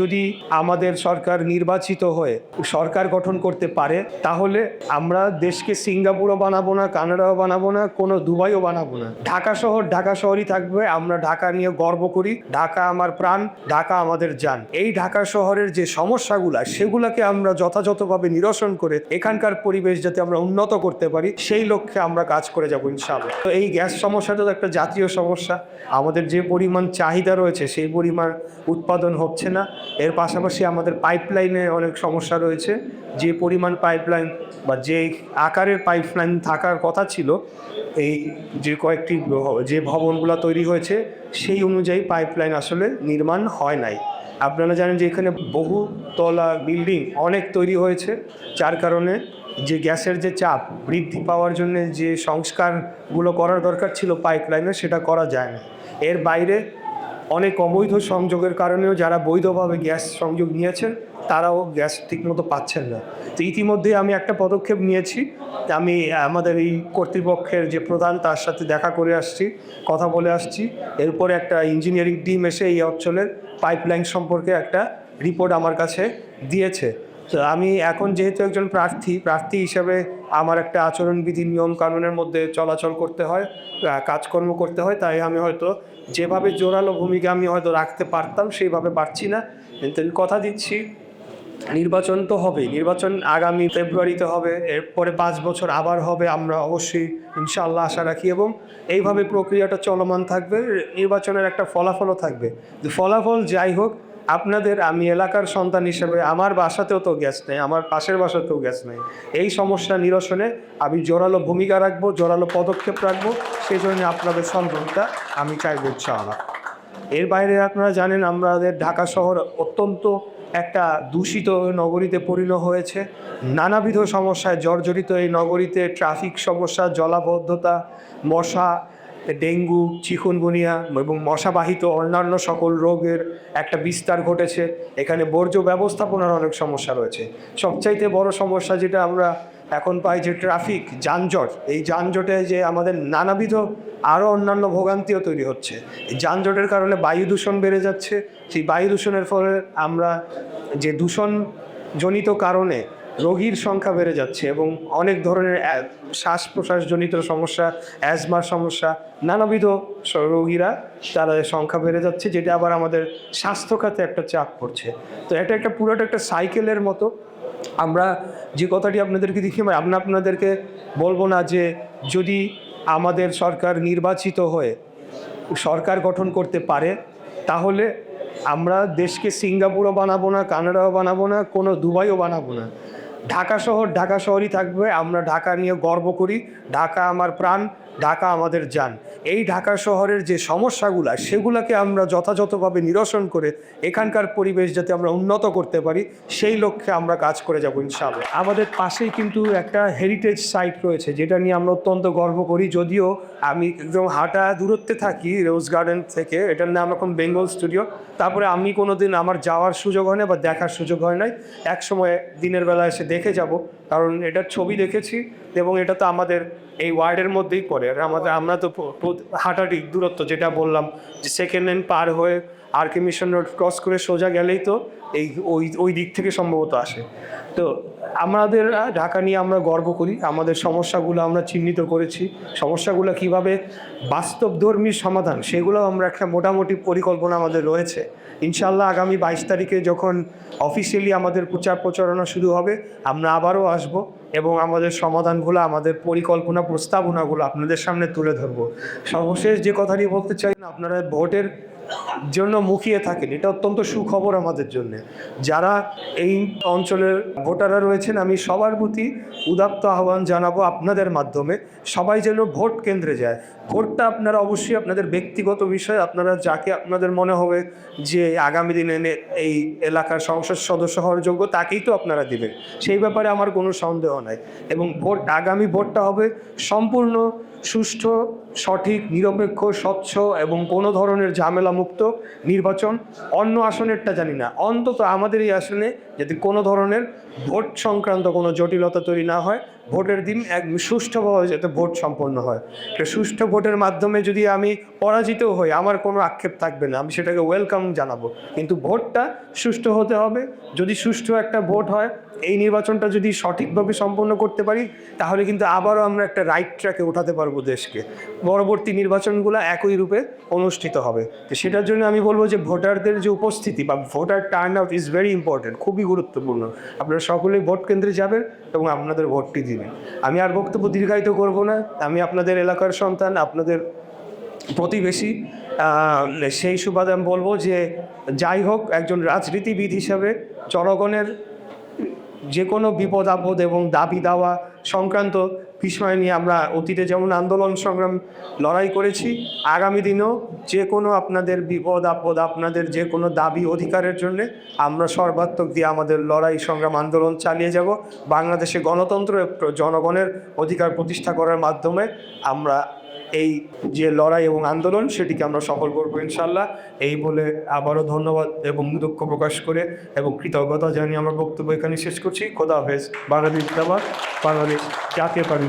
যদি আমাদের সরকার নির্বাচিত হয়ে সরকার গঠন করতে পারে, তাহলে আমরা দেশকে সিঙ্গাপুরও বানাবো না, কানাডাও বানাবো না, কোনো দুবাইও বানাবো না। ঢাকা শহর, ঢাকা শহরই থাকবে, আমরা ঢাকা নিয়ে গর্ব করি, ঢাকা আমার প্রাণ, ঢাকা আমাদের যান। এই ঢাকা শহরের যে সমস্যাগুলো, সেগুলোকে আমরা যথাযথভাবে নিরসন করে এখানকার পরিবেশ যাতে আমরা উন্নত করতে পারি, সেই লক্ষ্যে আমরা কাজ করে যাব ইনশাআল্লাহ। তো এই গ্যাস সমস্যাটা তো একটা জাতীয় সমস্যা। আমাদের যে পরিমাণ চাহিদা রয়েছে, সেই পরিমাণ উৎপাদন হচ্ছে না। এর পাশাপাশি আমাদের পাইপলাইনে অনেক সমস্যা রয়েছে। যে পরিমাণ পাইপলাইন বা যে আকারের পাইপলাইন থাকার কথা ছিল, এই যে কয়েকটি যে ভবনগুলো তৈরি হয়েছে, সেই অনুযায়ী পাইপলাইন আসলে নির্মাণ হয় নাই। আপনারা জানেন যে এখানে বহু তলা বিল্ডিং অনেক তৈরি হয়েছে, যার কারণে যে গ্যাসের যে চাপ বৃদ্ধি পাওয়ার জন্য যে সংস্কারগুলো করার দরকার ছিল পাইপলাইনে সেটা করা যায় না। এর বাইরে অনেক অবৈধ সংযোগের কারণেও যারা বৈধভাবে গ্যাস সংযোগ নিয়েছেন, তারাও গ্যাস ঠিকমতো পাচ্ছেন না। তো ইতিমধ্যে আমি একটা পদক্ষেপ নিয়েছি। আমি আমাদের এই কর্তৃপক্ষের যে প্রধান, তার সাথে দেখা করে আসছি, কথা বলে আসছি। এরপরে একটা ইঞ্জিনিয়ারিং টিম এসে এই অঞ্চলের পাইপলাইন সম্পর্কে একটা রিপোর্ট আমার কাছে দিয়েছে। তো আমি এখন যেহেতু একজন প্রার্থী প্রার্থী হিসাবে আমার একটা আচরণবিধি নিয়ম কানুনের মধ্যে চলাচল করতে হয় কাজকর্ম করতে হয়, তাই আমি হয়তো যেভাবে জোরালো ভূমিকা আমি হয়তো রাখতে পারতাম, সেইভাবে পারছি না। কিন্তু কথা দিচ্ছি, নির্বাচন তো হবেই নির্বাচন আগামী ফেব্রুয়ারিতে হবে, এরপরে পাঁচ বছর আবার হবে, আমরা অবশ্যই ইনশাআল্লাহ আশা রাখি এবং এইভাবে প্রক্রিয়াটা চলমান থাকবে, নির্বাচনের একটা ফলাফলও থাকবে। ফলাফল যাই হোক আপনাদের, আমি এলাকার সন্তান হিসেবে আমার বাসাতেও তো গ্যাস নেই, আমার পাশের বাসাতেও গ্যাস নেই। এই সমস্যা নিরসনে আমি জোরালো ভূমিকা রাখব, জোরালো পদক্ষেপ রাখব সেই জন্য আপনাদের সহযোগিতা আমি চাইব ইনশাআল্লাহ। এর বাইরে আপনারা জানেন, আমাদের ঢাকা শহর অত্যন্ত একটা দূষিত নগরীতে পরিণত হয়েছে। নানাবিধ সমস্যায় জর্জরিত এই নগরীতে ট্রাফিক সমস্যা, জলাবদ্ধতা, মশা ডেঙ্গু, চিকুনগুনিয়া এবং মশাবাহিত অন্যান্য সকল রোগের একটা বিস্তার ঘটেছে। এখানে বর্জ্য ব্যবস্থাপনার অনেক সমস্যা রয়েছে। সবচাইতে বড় সমস্যা যেটা আমরা এখন পাই যে ট্রাফিক, যানজট। এই যানজটে যে আমাদের নানাবিধ আরও অন্যান্য ভোগান্তিও তৈরি হচ্ছে। যানজটের কারণে বায়ু দূষণ বেড়ে যাচ্ছে। সেই বায়ু দূষণের ফলে আমরা যে দূষণজনিত কারণে রোগীর সংখ্যা বেড়ে যাচ্ছে এবং অনেক ধরনের শ্বাস প্রশ্বাসজনিত সমস্যা, অ্যাজমার সমস্যা, নানাবিধ রোগীরা তারা সংখ্যা বেড়ে যাচ্ছে, যেটা আবার আমাদের স্বাস্থ্য খাতে একটা চাপ পড়ছে। তো এটা একটা পুরোটা একটা সাইকেলের মতো। আমরা যে কথাটি আপনাদেরকে দেখি আমরা আপনাদেরকে বলব না যে যদি আমাদের সরকার নির্বাচিত হয়ে সরকার গঠন করতে পারে, তাহলে আমরা দেশকে সিঙ্গাপুরও বানাবো না, কানাডাও বানাবো না, কোনো দুবাইও বানাবো না। ঢাকা শহর, ঢাকা শহরই থাকবে। আমরা ঢাকা নিয়ে গর্ব করি। ঢাকা আমার প্রাণ, ঢাকা আমাদের যান। এই ঢাকা শহরের যে সমস্যাগুলো, সেগুলোকে আমরা যথাযথভাবে নিরসন করে এখানকার পরিবেশ যাতে আমরা উন্নত করতে পারি, সেই লক্ষ্যে আমরা কাজ করে যাব ইনশাআল্লাহ। আমাদের পাশেই কিন্তু একটা হেরিটেজ সাইট রয়েছে, যেটা নিয়ে আমরা অত্যন্ত গর্ব করি। যদিও আমি একদম হাঁটা দূরত্বে থাকি রোজ গার্ডেন থেকে, এটার নাম এখন বেঙ্গল স্টুডিও তারপরে আমি কোনো দিন আমার যাওয়ার সুযোগ হয় না বা দেখার সুযোগ হয় নাই। এক সময় দিনের বেলা এসে দেখে যাব, কারণ এটার ছবি দেখেছি এবং এটা তো আমাদের এই ওয়ার্ডের মধ্যেই পড়ে। আর আমাদের, আমরা তো হাঁটাটি দূরত্ব যেটা বললাম, যে সেকেন্ড হ্যান্ড পার হয়ে R K mission road cross করে সোজা গেলেই তো এই ওই ওই দিক থেকে সম্ভবত আসে। তো আমাদের ঢাকা নিয়ে আমরা গর্ব করি, আমাদের সমস্যাগুলো আমরা চিহ্নিত করেছি। সমস্যাগুলো কীভাবে বাস্তবধর্মী সমাধান সেগুলো আমরা একটা মোটামুটি পরিকল্পনা আমাদের রয়েছে। ইনশাল্লাহ আগামী বাইশ তারিখে যখন অফিসিয়ালি আমাদের প্রচার প্রচারণা শুরু হবে, আমরা আবারও আসব। এবং আমাদের সমাধানগুলো, আমাদের পরিকল্পনা, প্রস্তাবনাগুলো আপনাদের সামনে তুলে ধরব। সর্বশেষ যে কথাটি বলতে চাই, আপনারা ভোটের জন্য মুখিয়ে থাকেন। এটা অত্যন্ত সুখবর আমাদের জন্য। যারা এই অঞ্চলের ভোটাররা রয়েছেন, আমি সবার প্রতি উদাত্ত আহ্বান জানাব আপনাদের মাধ্যমে। সবাই যেন ভোট কেন্দ্রে যায়। ভোটটা আপনারা অবশ্যই আপনাদের ব্যক্তিগত বিষয়, আপনারা যাকে আপনাদের মনে হবে যে আগামী দিনে এই এলাকার সংসদ সদস্য হওয়ার যোগ্য, তাকেই তো আপনারা দিবেন। সেই ব্যাপারে আমার কোনো সন্দেহ নাই। এবং ভোট, আগামী ভোটটা হবে সম্পূর্ণ, সুষ্ঠু, সঠিক, নিরপেক্ষ, স্বচ্ছ এবং কোনো ধরনের ঝামেলামুক্ত নির্বাচন অন্য আসনেরটা জানি না। অন্তত আমাদের এই আসনে যাতে কোনো ধরনের ভোট সংক্রান্ত কোনো জটিলতা তৈরি না হয় ভোটের দিন এক সুষ্ঠুভাবে যাতে ভোট সম্পন্ন হয়। তো সুষ্ঠু ভোটের মাধ্যমে যদি আমি পরাজিত হই, আমার কোনো আক্ষেপ থাকবে না। আমি সেটাকে ওয়েলকাম জানাব। কিন্তু ভোটটা সুষ্ঠু হতে হবে। যদি সুষ্ঠু একটা ভোট হয়, এই নির্বাচনটা যদি সঠিকভাবে সম্পন্ন করতে পারি, তাহলে কিন্তু আবারও আমরা একটা রাইট ট্র্যাকে উঠাতে পারব দেশকে। পরবর্তী নির্বাচনগুলো একই রূপে অনুষ্ঠিত হবে। তো সেটার জন্য আমি বলব যে ভোটারদের যে উপস্থিতি বা voter turnout is very important খুবই গুরুত্বপূর্ণ। আপনারা সকলেই ভোট কেন্দ্রে যাবেন এবং আপনাদের ভোটটি দিবেন আমি আর বক্তব্য দীর্ঘায়িত করব না। আমি আপনাদের এলাকার সন্তান, আপনাদের প্রতিবেশী। সেই সুবাদে আমি বলব যে, যাই হোক, একজন রাজনীতিবিদ হিসাবে জনগণের যে কোনো বিপদ আপদ এবং দাবি দাওয়া সংক্রান্ত বিষয় নিয়ে আমরা অতীতে যেমন আন্দোলন সংগ্রাম লড়াই করেছি, আগামী দিনেও যে কোনো আপনাদের বিপদ, আপদ, আপনাদের যে কোনো দাবি, অধিকারের জন্য আমরা সর্বাত্মক দিয়ে আমাদের লড়াই, সংগ্রাম, আন্দোলন চালিয়ে যাব। বাংলাদেশে গণতন্ত্র জনগণের অধিকার প্রতিষ্ঠা করার মাধ্যমে আমরা এই যে লড়াই এবং আন্দোলন সেটিকে আমরা সফল করব ইনশাল্লাহ এই বলে আবারও ধন্যবাদ এবং দুঃখ প্রকাশ করে এবং কৃতজ্ঞতা জানিয়ে আমরা বক্তব্য এখানে শেষ করছি। খোদা হাফেজ। বাংলাদেশ জিন্দাবাদ। বাংলাদেশ জাতীয় পার্টি